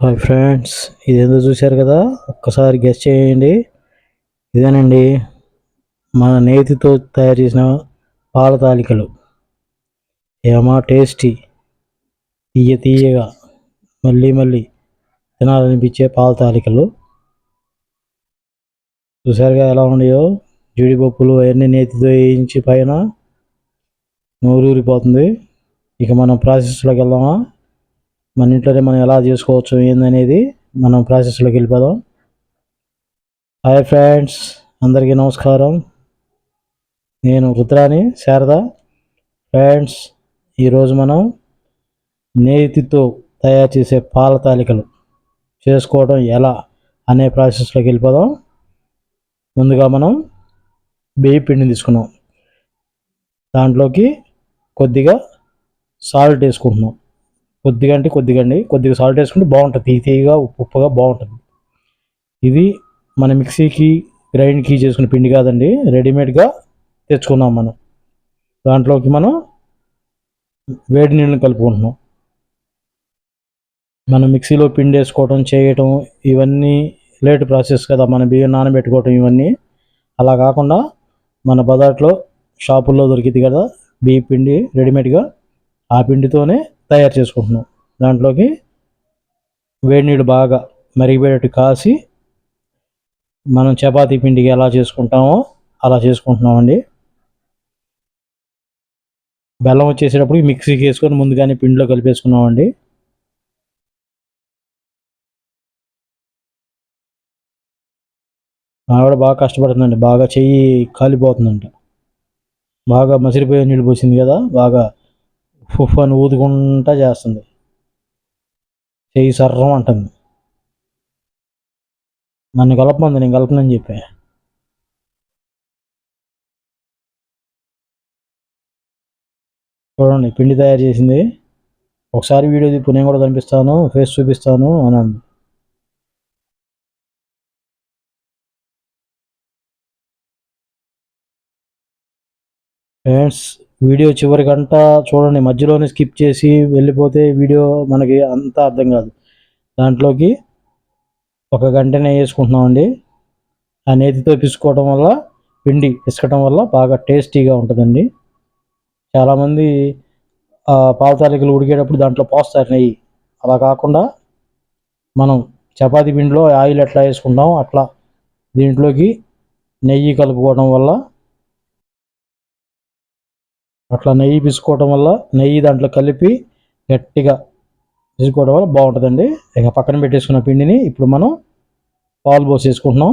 Hi friends ఇదేందో చూశారు కదా? ఒక్కసారి గెస్ట్ చేయండి. ఇదేనండి మన నేతితో తయారు చేసిన పాల తాలికలు. ఏమా టేస్టీ. తీయ తీయగా మళ్ళీ మళ్ళీ తినాలనిపించే పాల తాలికలు. చూసారుగా ఎలా ఉన్నాయో? జీడిపప్పులు అవన్నీ నేతితో వేయించి పైన నూరూరిపోతుంది. ఇక మనం ప్రాసెస్లోకి వెళ్దామా? మన ఇంట్లోనే మనం ఎలా చేసుకోవచ్చు ఏందనేది మనం ప్రాసెస్లోకి వెళ్ళిపోదాం. హాయ్ ఫ్రెండ్స్ అందరికీ నమస్కారం. నేను రుద్రాని శారద. ఫ్రెండ్స్ ఈరోజు మనం నేతితో తయారు చేసే పాల తాలికలు చేసుకోవడం ఎలా అనే ప్రాసెస్లోకి వెళ్ళిపోదాం. ముందుగా మనం బియ్య పిండిని తీసుకున్నాం దాంట్లోకి కొద్దిగా సాల్ట్ వేసుకుంటున్నాం. కొద్దిగా అంటే కొద్దిగా అండి. కొద్దిగా సాల్ట్ వేసుకుంటే బాగుంటుంది. తీ తీయగా ఉప్పు ఉప్పుగా బాగుంటుంది. ఇది మన మిక్సీకి గ్రైండ్కి చేసుకునే పిండి కాదండి. రెడీమేడ్గా తెచ్చుకున్నాం మనం. దాంట్లోకి మనం వేడి నీళ్ళని కలుపుకుంటున్నాం. మనం మిక్సీలో పిండి వేసుకోవటం చేయటం ఇవన్నీ లేట్ ప్రాసెస్ కదా. మన బియ్యం నానబెట్టుకోవటం ఇవన్నీ. అలా కాకుండా మన బజార్లో షాపుల్లో దొరికింది కదా. బియ్య పిండి రెడీమేడ్గా ఆ పిండితోనే తయారు చేసుకుంటున్నాం. దాంట్లోకి వేడి నీళ్ళు బాగా మరిగిపోయేటట్టు కాసి మనం చపాతీ పిండికి ఎలా చేసుకుంటామో అలా చేసుకుంటున్నామండి. బెల్లం వచ్చేసేటప్పుడు మిక్సీకి వేసుకొని ముందుగానే పిండిలో కలిపేసుకున్నామండి. ఆవిడ బాగా కష్టపడుతుందండి. బాగా చెయ్యి కాలిపోతుందంట. బాగా మసిరిపోయే నీళ్ళు పోసింది కదా బాగా ఫుఫ్ అని ఊదుకుంటా చేస్తుంది. చెయ్యి సర్రం అంటుంది. నన్ను కలపమంది నేను కలపనని చెప్పా. చూడండి పిండి తయారు చేసింది. ఒకసారి వీడియో తిప్పు నేను కూడా కనిపిస్తాను ఫేస్ చూపిస్తాను అని అంది. ఫ్రెండ్స్ వీడియో చివరి గంట చూడండి. మధ్యలోనే స్కిప్ చేసి వెళ్ళిపోతే వీడియో మనకి అంత అర్థం కాదు. దాంట్లోకి ఒక గంటనే వేసుకుంటున్నామండి. ఆ నేతితో పిసుకోవడం వల్ల పిండి పిసకటం వల్ల బాగా టేస్టీగా ఉంటుందండి. చాలామంది పాలతాలికలు ఉడికేటప్పుడు దాంట్లో పోస్తారు నెయ్యి. అలా కాకుండా మనం చపాతీ పిండిలో ఆయిల్ ఎట్లా వేసుకుంటాం అట్లా దీంట్లోకి నెయ్యి కలుపుకోవడం వల్ల అట్లా నెయ్యి పిసుకోవడం వల్ల నెయ్యి దాంట్లో కలిపి గట్టిగా పిసుకోవడం వల్ల బాగుంటుందండి. ఇక పక్కన పెట్టేసుకున్న పిండిని ఇప్పుడు మనం పాలు పోసేసుకుంటున్నాం.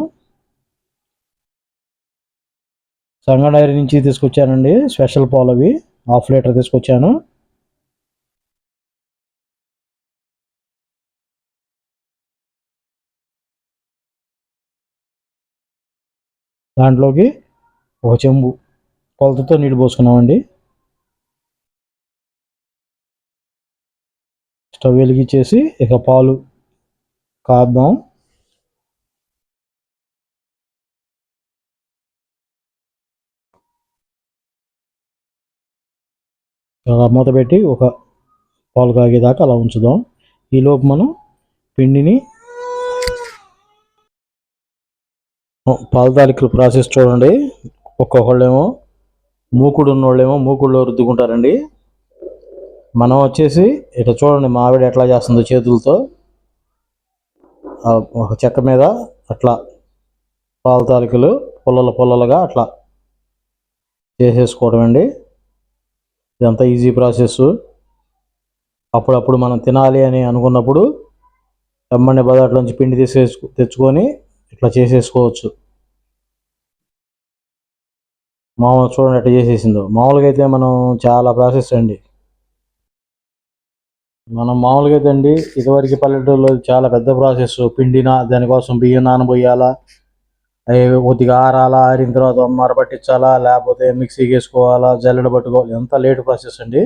సంగడైరీ నుంచి తీసుకొచ్చానండి స్పెషల్ పాలు అవి. హాఫ్ లీటర్ తీసుకొచ్చాను. దాంట్లోకి ఒక చెంబు కొలతతో నీళ్ళు పోసుకున్నామండి. స్టవ్ వెలిగించేసి ఇక పాలు కాద్దాం. అలా మూత పెట్టి ఒక పాలు కాగేదాకా అలా ఉంచుదాం. ఈలోపు మనం పిండిని పాల తాలికలు ప్రాసెస్ చూడండి. ఒక్కొక్కళ్ళేమో మూకుడు ఉన్నోళ్ళేమో మూకుడులో రుద్దుకుంటారండి. మనం వచ్చేసి ఇట్లా చూడండి మా ఆవిడ ఎట్లా చేస్తుందో చేతులతో. ఒక చెక్క మీద అట్లా పాల తాలికలు పుల్లల పుల్లలుగా అట్లా చేసేసుకోవడం అండి. ఇదంతా ఈజీ ప్రాసెస్ అప్పుడప్పుడు మనం తినాలి అని అనుకున్నప్పుడు ఎమ్మని బజార్లోంచి పిండి తీసేసు తెచ్చుకొని ఇట్లా చేసేసుకోవచ్చు. మామూలు చూడండి అట్లా చేసేసిందో. మామూలుగా అయితే మనం చాలా ప్రాసెస్ అండి. మనం మామూలుగా అయితే అండి ఇదివరకు పల్లెటూరులో చాలా పెద్ద ప్రాసెస్ పిండిన దానికోసం బియ్యం నానబోయాలా అవి కొద్దిగా ఆరాలా ఆరిన తర్వాత మర పట్టించాలా లేకపోతే మిక్సీకి వేసుకోవాలా జల్లెడ పట్టుకోవాలి ఎంత లేట్ ప్రాసెస్ అండి.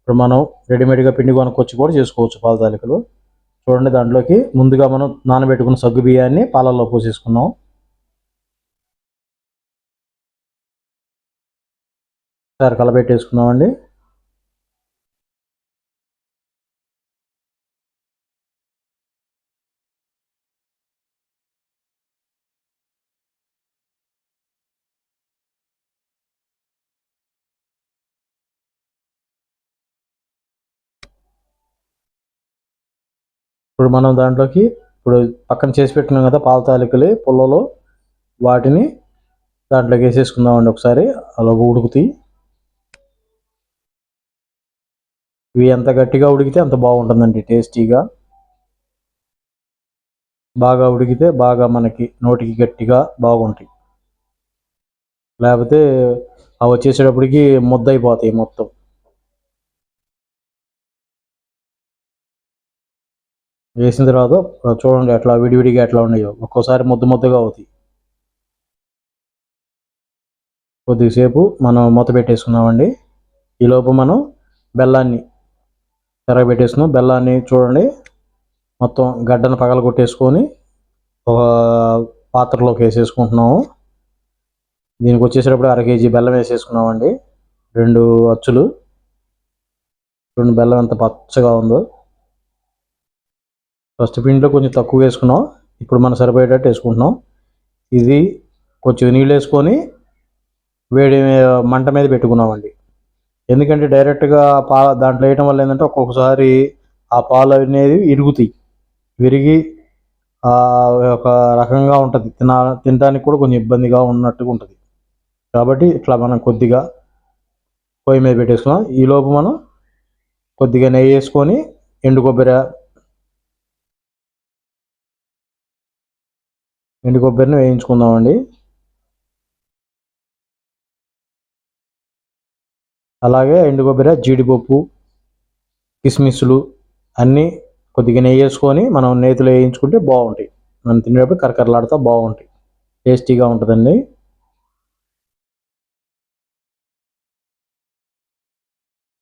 ఇప్పుడు మనం రెడీమేడ్గా పిండి కొనుక్కొచ్చి కూడా చేసుకోవచ్చు పాల తాలికలు. చూడండి దాంట్లోకి ముందుగా మనం నానబెట్టుకున్న సగ్గు బియ్యాన్ని పాలల్లో పోసేసుకున్నాం సార్ కలబెట్టేసుకున్నామండి ఇప్పుడు మనం దాంట్లోకి ఇప్పుడు పక్కన చేసి పెట్టినాం కదా పాల తాలికలు పుల్లలో వాటిని దాంట్లోకి వేసేసుకుందామండి ఒకసారి. అలా ఉడుకుతాయి. ఇవి ఎంత గట్టిగా ఉడికితే అంత బాగుంటుందండి టేస్టీగా. బాగా ఉడికితే బాగా మనకి నోటికి గట్టిగా బాగుంటాయి. లేకపోతే అవి వచ్చేసేటప్పటికి ముద్ద అయిపోతాయి మొత్తం. వేసిన తర్వాత చూడండి ఎట్లా విడివిడిగా ఎట్లా ఉన్నాయో. ఒక్కోసారి ముద్ద ముద్దగా అవుతాయి. కొద్దిసేపు మనం మూత పెట్టేసుకున్నామండి ఈలోపు మనం బెల్లాన్ని తిరగబెట్టేసుకున్నాం బెల్లాన్ని చూడండి. మొత్తం గడ్డను పగల కొట్టేసుకొని ఒక పాత్రలోకి వేసేసుకుంటున్నాము. దీనికి వచ్చేసేటప్పుడు అర కేజీ బెల్లం వేసేసుకున్నామండి. రెండు అచ్చులు. రెండు బెల్లం ఎంత పచ్చగా ఉందో. ఫస్ట్ పిండిలో కొంచెం తక్కువ వేసుకున్నాం. ఇప్పుడు మనం సరిపోయేటట్టు వేసుకుంటున్నాం. ఇది కొంచెం నీళ్ళు వేసుకొని వేడి మంట మీద పెట్టుకున్నామండి. ఎందుకంటే డైరెక్ట్గా పా దాంట్లో వేయటం వల్ల ఏంటంటే ఒక్కొక్కసారి ఆ పాలు అనేది ఇరుగుతాయి. విరిగి ఒక రకంగా ఉంటుంది. తిన తినడానికి కూడా కొంచెం ఇబ్బందిగా ఉన్నట్టుగా ఉంటుంది. కాబట్టి ఇట్లా మనం కొద్దిగా పొయ్యి మీద పెట్టేసుకున్నాం. ఈలోపు మనం కొద్దిగా నెయ్యి వేసుకొని ఎండు కొబ్బరి ఎండు కొబ్బరిని వేయించుకుందామండి. అలాగే ఎండు కొబ్బరి జీడిపప్పు కిస్మిస్లు అన్నీ కొద్దిగా నెయ్యి వేసుకొని మనం నేతిలో వేయించుకుంటే బాగుంటాయి. మనం తినేటప్పుడు కరకరలాడుతూ బాగుంటాయి. టేస్టీగా ఉంటుందండి.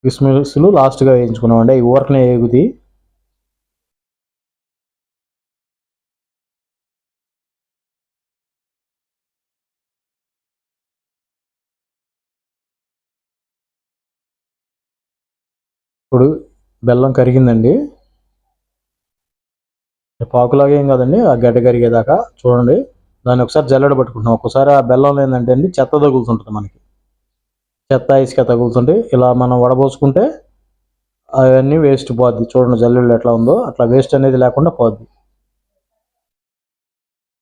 కిస్మిస్లు లాస్ట్గా వేయించుకున్నామండి. ఈ ఊరకనే వేగుతాయి ఇప్పుడు బెల్లం కరిగిందండి. పాకులాగా ఏం కాదండి ఆ గడ్డ కరిగేదాకా చూడండి. దాన్ని ఒకసారి జల్లెడ పట్టుకుంటున్నాం. ఒకసారి ఆ బెల్లం ఏంటంటే అండి చెత్త తగులుతుంటుంది మనకి. చెత్త ఇసుక తగులుతుంటే ఇలా మనం వడబోసుకుంటే అవన్నీ వేస్ట్ పోద్ది. చూడండి జల్లెళ్ళు ఎట్లా ఉందో అట్లా వేస్ట్ అనేది లేకుండా పోద్ది.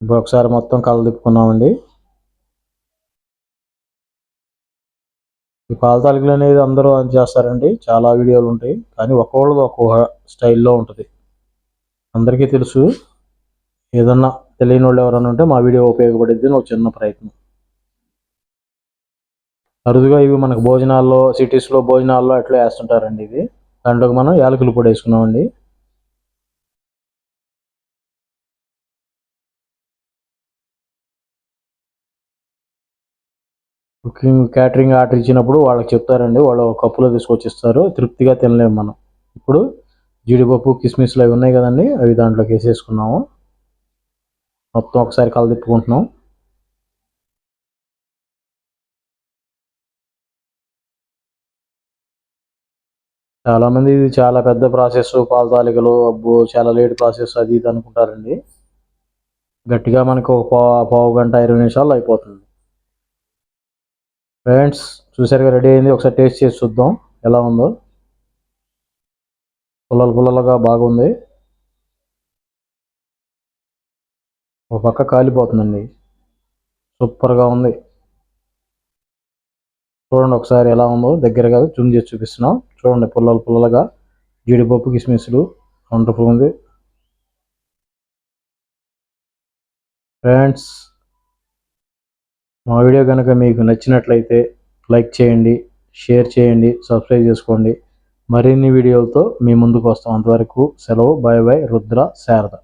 ఇప్పుడు ఒకసారి మొత్తం కళ్ళు ఈ పాలతాలికలు అనేది అందరూ చేస్తారండి. చాలా వీడియోలు ఉంటాయి. కానీ ఒక్కొక్కళ్ళది ఒక్కొక్క స్టైల్లో ఉంటుంది. అందరికీ తెలుసు. ఏదన్నా తెలియని వాళ్ళు ఎవరైనా ఉంటే మా వీడియో ఉపయోగపడేది ఒక చిన్న ప్రయత్నం. అరుదుగా ఇవి మనకు భోజనాల్లో సిటీస్లో భోజనాల్లో అట్లా వేస్తుంటారండి ఇవి? దాంట్లోకి మనం యాలకులు పొడి వేసుకున్నామండి. కుకింగ్ క్యాటరింగ్ ఆర్డర్ ఇచ్చినప్పుడు వాళ్ళకి చెప్తారండి. వాళ్ళు కప్పులో తీసుకొచ్చి ఇస్తారు తృప్తిగా తినలేము మనం. ఇప్పుడు జీడిపప్పు కిస్మిస్లు అవి ఉన్నాయి కదండి. అవి దాంట్లోకి వేసేసుకున్నాము. మొత్తం ఒకసారి కలదిప్పుకుంటున్నాం. చాలామంది ఇది చాలా పెద్ద ప్రాసెస్ పాల తాలికలు అబ్బో చాలా లేట్ ప్రాసెస్ అది ఇది అనుకుంటారండి. గట్టిగా మనకు ఒక పావు గంట ఇరవై నిమిషాలు అయిపోతుంది. ఫ్రెండ్స్ చూసారుగా రెడీ అయింది. ఒకసారి టేస్ట్ చేసి చూద్దాం ఎలా ఉందో. పుల్లలు పుల్లలుగా బాగుంది. ఒక పక్క కాలిపోతుందండి. సూపర్గా ఉంది. చూడండి ఒకసారి ఎలా ఉందో. దగ్గరగా జూమ్ చేసి చూపిస్తున్నాం. చూడండి పుల్లలు పుల్లలుగా జీడిపప్పు కిస్మిస్లు వండర్ఫుల్ ఉంది. ఫ్రెండ్స్ మా వీడియో కనుక మీకు నచ్చినట్లయితే లైక్ చేయండి షేర్ చేయండి సబ్స్క్రైబ్ చేసుకోండి. మరిన్ని వీడియోలతో మీ ముందుకు వస్తాం. అంతవరకు సెలవు. Bye bye. రుద్ర శారద.